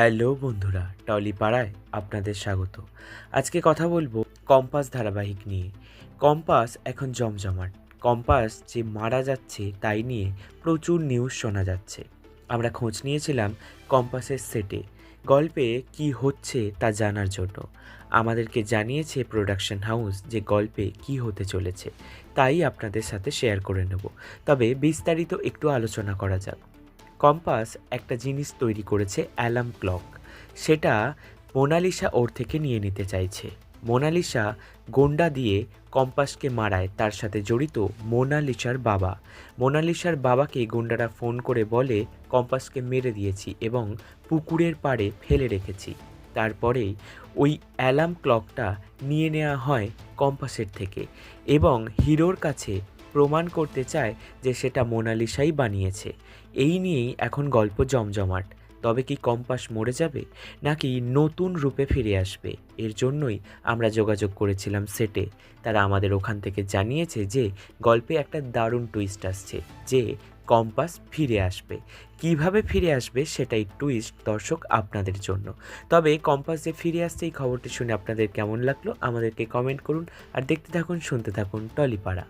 Hello বন্ধুরা, trolley পাড়ায় আপনাদের স্বাগত। আজকে কথা বলব কম্পাস ধারাবাহিক নিয়ে। কম্পাস এখন জমজমাট। কম্পাস যে মারা যাচ্ছে তাই নিয়ে প্রচুর নিউজ শোনা যাচ্ছে। আমরা খোঁজ নিয়েছিলাম কম্পাসের সেটে গল্পে কি হচ্ছে তা জানার জন্য। আমাদেরকে জানিয়েছে প্রোডাকশন হাউস যে গল্পে কি হতে চলেছে। তাই আপনাদের সাথে শেয়ার করে নেব। তবে বিস্তারিত একটু আলোচনা করা যাক। কম্পাস একটা জিনিস তৈরি করেছে অ্যালার্ম ক্লক। সেটা মোনালিসা ওর থেকে নিয়ে নিতে চাইছে। মোনালিসা গোন্ডা দিয়ে কম্পাসকে মারায়, তার সাথে জড়িত মোনালিসার বাবা। মোনালিসার বাবাকে গুন্ডারা ফোন করে বলে, কম্পাসকে মেরে দিয়েছি এবং পুকুরের পাড়ে ফেলে রেখেছি। তারপরেই ওই অ্যালার্ম ক্লকটা নিয়ে নেওয়া হয় কম্পাসের থেকে এবং হিরোর কাছে প্রমাণ করতে চায় যে সেটা মোনালিসাই বানিয়েছে। এই নিয়েই এখন গল্প জমজমাট। তবে কি কম্পাস মরে যাবে, নাকি নতুন রূপে ফিরে আসবে? এর জন্যই আমরা যোগাযোগ করেছিলাম সেটে। তারা আমাদের ওখান থেকে জানিয়েছে যে গল্পে একটা দারুণ টুইস্ট আসছে, যে কম্পাস ফিরে আসবে। কীভাবে ফিরে আসবে সেটাই টুইস্ট দর্শক আপনাদের জন্য। তবে কম্পাস যে ফিরে আসছে এই খবরটি শুনে আপনাদের কেমন লাগল, আমাদেরকে কমেন্ট করুন। আর দেখতে থাকুন, শুনতে থাকুন টলিপাড়া।